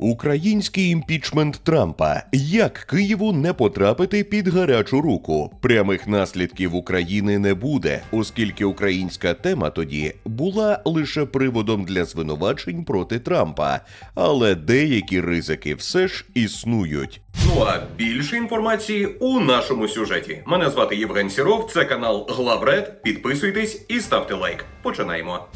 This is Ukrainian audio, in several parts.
Український імпічмент Трампа. Як Києву не потрапити під гарячу руку? Прямих наслідків України не буде, оскільки українська тема тоді була лише приводом для звинувачень проти Трампа, але деякі ризики все ж існують. Ну а більше інформації у нашому сюжеті. Мене звати Євген Сіров, це канал Главред. Підписуйтесь і ставте лайк. Починаємо.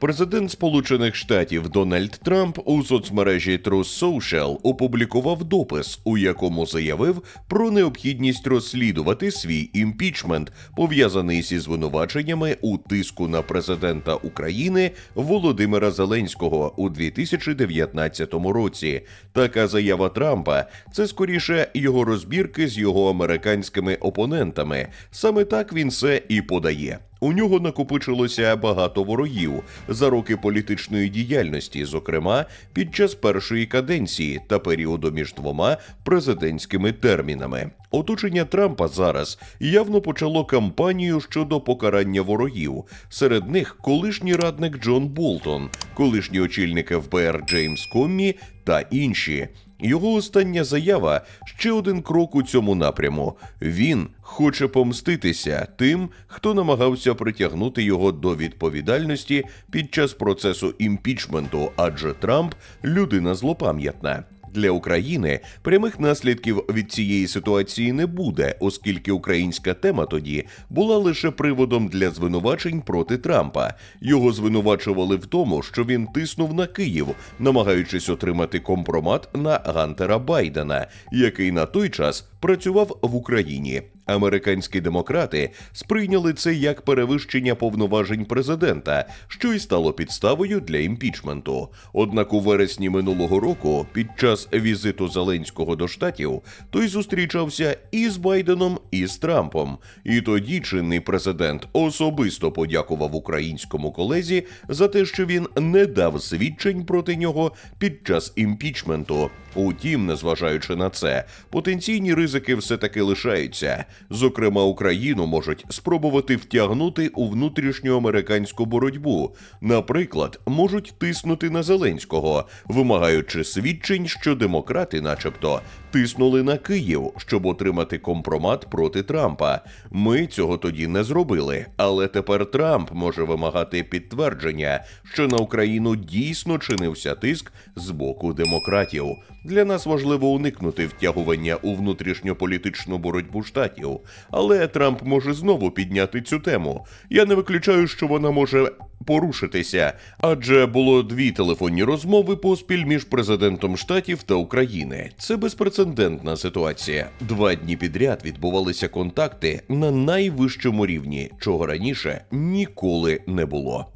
Президент Сполучених Штатів Дональд Трамп у соцмережі Truth Social опублікував допис, у якому заявив про необхідність розслідувати свій імпічмент, пов'язаний зі звинуваченнями у тиску на президента України Володимира Зеленського у 2019 році. Така заява Трампа це скоріше його розбірки з його американськими опонентами. Саме так він це і подає. У нього накопичилося багато ворогів за роки політичної діяльності, зокрема під час першої каденції та періоду між двома президентськими термінами. Оточення Трампа зараз явно почало кампанію щодо покарання ворогів. Серед них колишній радник Джон Болтон, колишній очільник ФБР Джеймс Коммі та інші. Його остання заява ще один крок у цьому напряму. Він хоче помститися тим, хто намагався притягнути його до відповідальності під час процесу імпічменту, адже Трамп людина злопам'ятна. Для України прямих наслідків від цієї ситуації не буде, оскільки українська тема тоді була лише приводом для звинувачень проти Трампа. Його звинувачували в тому, що він тиснув на Київ, намагаючись отримати компромат на Гантера Байдена, який на той час працював в Україні. Американські демократи сприйняли це як перевищення повноважень президента, що й стало підставою для імпічменту. Однак у вересні минулого року, під час візиту Зеленського до штатів, той зустрічався і з Байденом, і з Трампом. І тоді чинний президент особисто подякував українському колезі за те, що він не дав свідчень проти нього під час імпічменту. Утім, незважаючи на це, потенційні ризики все таки лишаються. Зокрема, Україну можуть спробувати втягнути у внутрішню американську боротьбу. Наприклад, можуть тиснути на Зеленського, вимагаючи свідчень, що демократи, начебто, тиснули на Київ, щоб отримати компромат проти Трампа. Ми цього тоді не зробили, але тепер Трамп може вимагати підтвердження, що на Україну дійсно чинився тиск з боку демократів. Для нас важливо уникнути втягування у внутрішньополітичну боротьбу штатів, але Трамп може знову підняти цю тему. Я не виключаю, що вона може порушитися, адже було дві телефонні розмови поспіль між президентом штатів та України. Це безпрецедентна ситуація. Два дні підряд відбувалися контакти на найвищому рівні, чого раніше ніколи не було.